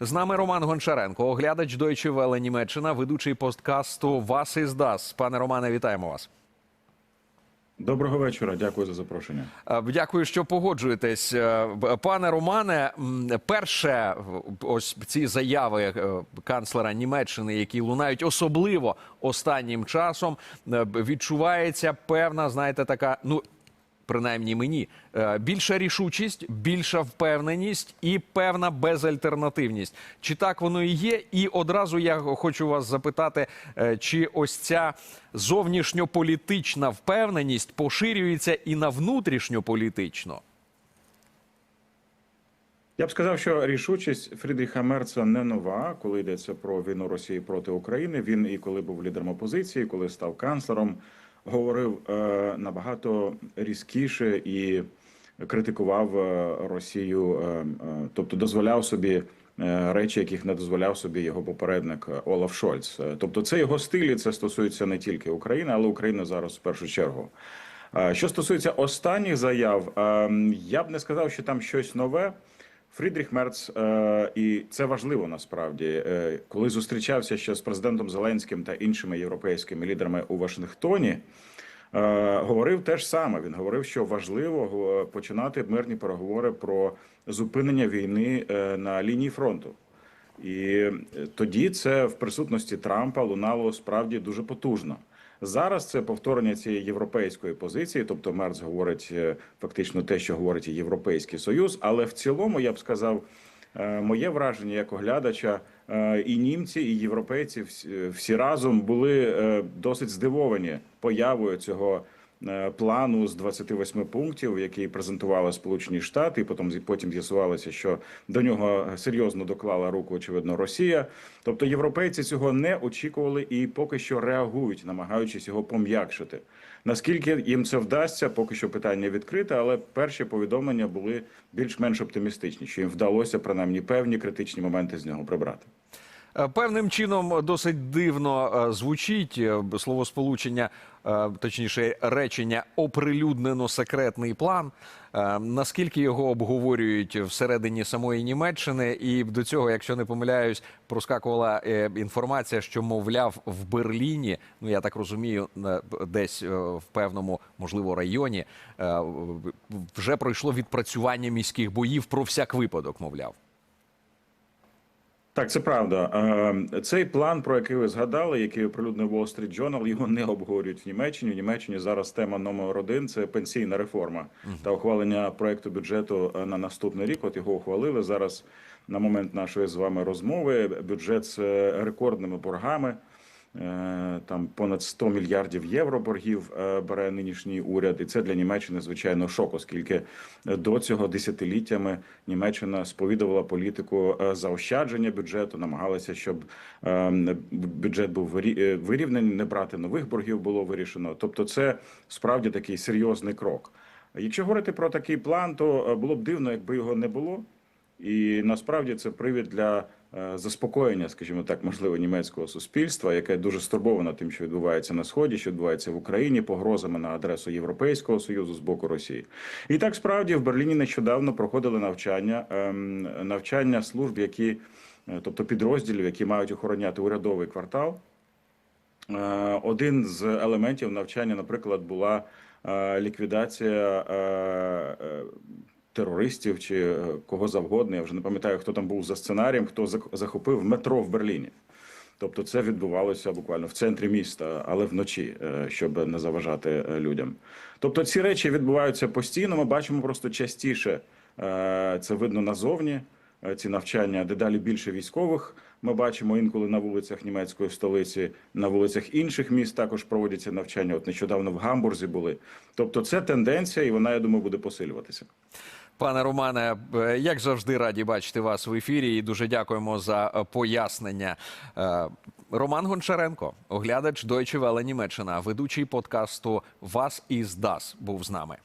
З нами Роман Гончаренко, оглядач Deutsche Welle Німеччина, ведучий посткасту Вас із Дас. Пане Романе, вітаємо вас. Доброго вечора, дякую за запрошення. Е, Дякую, що погоджуєтесь. Е, Пане Романе, перше, ось ці заяви е, канцлера Німеччини, які лунають особливо останнім часом, відчувається певна, знаєте, така, ну. Принаймні мені е, більша рішучість, більша впевненість і певна безальтернативність. Чи так воно і є? І одразу я хочу вас запитати, е, чи ось ця зовнішньополітична впевненість поширюється і на внутрішньополітичну? Я б сказав, що рішучість Фрідріха Мерца не нова, коли йдеться про війну Росії проти України. Він і коли був лідером опозиції, коли став канцлером, говорив е, набагато різкіше і критикував е, Росію, е, тобто дозволяв собі. Речі, яких не дозволяв собі його попередник Олаф Шольц. Тобто, це його стиль, і це стосується не тільки України, але України зараз в першу чергу. Що стосується останніх заяв, е, я б не сказав, що там щось нове. Фрідріх Мерц, е, і це важливо насправді, е, коли зустрічався ще з президентом Зеленським та іншими європейськими лідерами у Вашингтоні. е, Говорив те ж саме. Він говорив, що важливо починати мирні переговори про зупинення війни на лінії фронту. І тоді це в присутності Трампа лунало справді дуже потужно. Зараз це повторення цієї європейської позиції, тобто Мерц говорить е, фактично те, що говорить і Європейський Союз. Але в цілому я б сказав, е, моє враження як оглядача, е, і німці, і європейці всі- разом були досить здивовані появою цього плану з 28 пунктів, який презентували Сполучені Штати, і потім потім з'ясувалося, що до нього серйозно доклала руку, очевидно, Росія. Тобто європейці цього не очікували і поки що реагують, намагаючись його пом'якшити. Наскільки їм це вдасться, поки що питання відкрите, але перші повідомлення були більш-менш оптимістичні, що їм вдалося принаймні певні критичні моменти з нього прибрати. Е, Певним чином досить дивно е, звучить е, словосполучення, е, точніше речення оприлюднено секретний план. Е, Наскільки його обговорюють всередині самої Німеччини, і до цього, якщо не помиляюсь, проскакувала е, інформація, що мовляв в Берліні, ну я так розумію, десь е, в певному можливо районі е, вже пройшло відпрацювання міських боїв про всяк випадок, мовляв. Так, це правда. Е, Цей план, про який ви згадали, який оприлюднив Wall Street Journal, його не обговорюють в Німеччині. В Німеччині зараз тема номер один це пенсійна реформа та ухвалення проекту бюджету е, на наступний рік. От його ухвалили зараз на момент нашої з вами розмови. Бюджет з е, рекордними боргами. Е, Там понад 100 мільярдів євро боргів е, бере нинішній уряд, і це для Німеччини звичайно шок, оскільки до цього десятиліттями Німеччина сповідувала політику е, заощадження бюджету, намагалася, щоб бюджет був вирі- вирівнений, не брати нових боргів було вирішено. Тобто, це справді такий серйозний крок. Якщо говорити про такий план, то було б дивно, якби його не було. І насправді це привід для е, заспокоєння, скажімо так, можливо, німецького суспільства, яке дуже стурбовано тим, що відбувається на сході, що відбувається в Україні, погрозами на адресу Європейського союзу з боку Росії. І так справді в Берліні нещодавно проходили навчання ем, навчання служб, які, е, тобто підрозділів, які мають охороняти урядовий квартал. Е, Один з елементів навчання, наприклад, була ліквідація терористів чи е, кого завгодно. Я вже не пам'ятаю, хто там був за сценарієм, хто захопив метро в Берліні. Тобто це відбувалося буквально в центрі міста, але вночі, е, щоб не заважати е, людям. Тобто ці речі відбуваються постійно. Ми бачимо просто частіше це видно назовні. Ці навчання дедалі більше військових. Ми бачимо інколи на вулицях німецької столиці, на вулицях інших міст також проводяться навчання. От нещодавно в Гамбурзі були. Тобто, це тенденція, і вона, я думаю, буде посилюватися. Пане Романе, е, як завжди, раді бачити вас в ефірі і дуже дякуємо за пояснення. Е, Роман Гончаренко, оглядач Deutsche Welle Німеччина, ведучий подкасту Вас із Дас, був з нами.